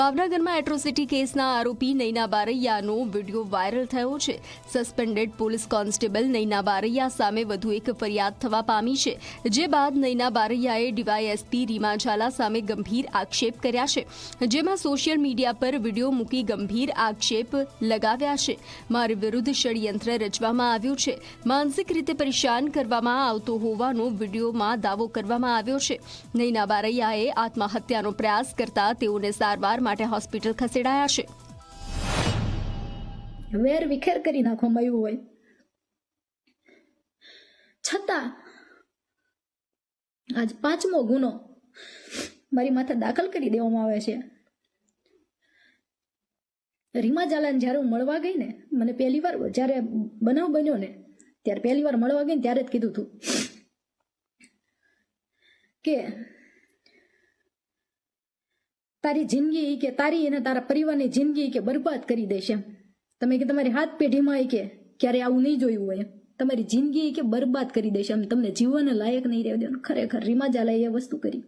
ભાવનગરમાં એટ્રોસિટી કેસના આરોપી નૈના બારૈયાનો વીડિયો વાયરલ થયો છે. Suspended police constable Naina Baraiya સામે વધુ એક ફરિયાદ થવા પામી છે, જે બાદ નૈના બારૈયાએ ડીવાયએસપી રીમા ઝાલા સામે ગંભીર આક્ષેપ કર્યા છે. જેમાં સોશિયલ મીડિયા પર વીડિયો મૂકી ગંભીર આક્ષેપ લગાવ્યા છે. મારી વિરુદ્ધ ષડયંત્ર રચવામાં આવ્યું છે. માનસિક રીતે પરેશાન કરવામાં આવતો હોવાનો વિડીયોમાં દાવો કરવામાં આવ્યો છે. નૈના બારૈયાએ આત્મહત્યાનો પ્રયાસ કરતા તેઓને સારવાર માટે હોસ્પિટલ ખસેડાયા છે. વેર વિખેર કરી નાખવામાં આવ્યું હોય. છતાં આજ પાંચમો ગુનો મારી માથે દાખલ કરી દેવામાં આવે છે. રીમા જાલાન જ્યારે હું મળવા ગઈ ને, મને પહેલી વાર જ્યારે બનાવ બન્યો ને, ત્યારે પહેલી વાર મળવા ગઈ ને ત્યારે જ કીધું હતું કે તારી જિંદગી કે તારી અને તારા પરિવારની જિંદગી કે બરબાદ કરી દેશે. તમે કે તમારી હાથ પેઢીમાં કે ક્યારે આવું નહીં જોયું હોય. તમારી જિંદગી કે બરબાદ કરી દેશે એમ તમને જીવન લાયક નહીં રહેવા દેવાનું. ખરેખર રીમા જાલાએ એ વસ્તુ કરી.